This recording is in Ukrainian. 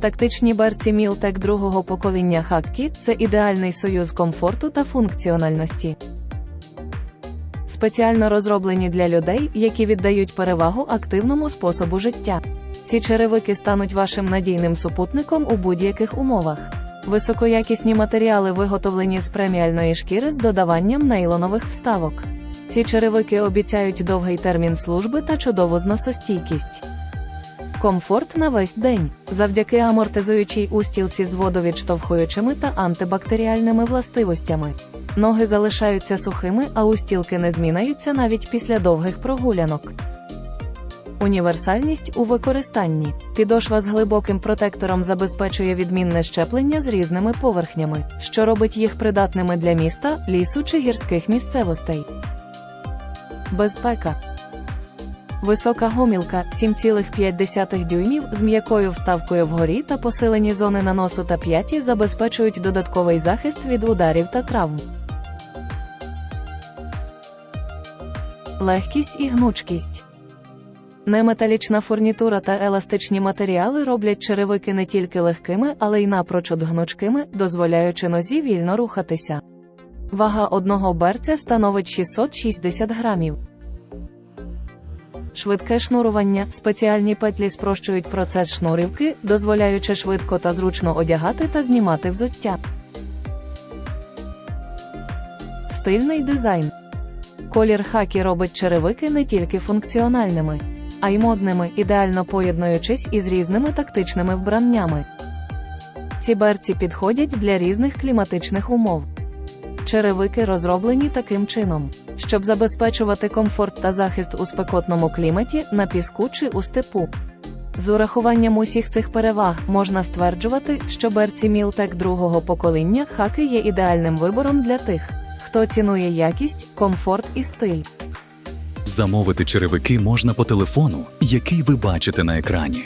Тактичні берці Мілтек другого покоління Хаккі це ідеальний союз комфорту та функціональності. Спеціально розроблені для людей, які віддають перевагу активному способу життя. Ці черевики стануть вашим надійним супутником у будь-яких умовах. Високоякісні матеріали виготовлені з преміальної шкіри з додаванням нейлонових вставок. Ці черевики обіцяють довгий термін служби та чудову зносостійкість. Комфорт на весь день завдяки амортизуючій устілці з водовідштовхуючими та антибактеріальними властивостями. Ноги залишаються сухими, а устілки не змінаються навіть після довгих прогулянок. Універсальність у використанні. Підошва з глибоким протектором забезпечує відмінне щеплення з різними поверхнями, що робить їх придатними для міста, лісу чи гірських місцевостей. Безпека. Висока гомілка 7,5 дюймів з м'якою вставкою вгорі та посилені зони наносу та п'яті забезпечують додатковий захист від ударів та травм. Легкість і гнучкість. Неметалічна фурнітура та еластичні матеріали роблять черевики не тільки легкими, але й напрочуд гнучкими, дозволяючи нозі вільно рухатися. Вага одного берця становить 660 грамів. Швидке шнурування. Спеціальні петлі спрощують процес шнурівки, дозволяючи швидко та зручно одягати та знімати взуття. Стильний дизайн. Колір хакі робить черевики не тільки функціональними, а й модними, ідеально поєднуючись із різними тактичними вбраннями. Ці берці підходять для різних кліматичних умов. Черевики розроблені таким чином, щоб забезпечувати комфорт та захист у спекотному кліматі, на піску чи у степу. З урахуванням усіх цих переваг можна стверджувати, що берці Мілтек другого покоління хаки є ідеальним вибором для тих, хто цінує якість, комфорт і стиль. Замовити черевики можна по телефону, який ви бачите на екрані.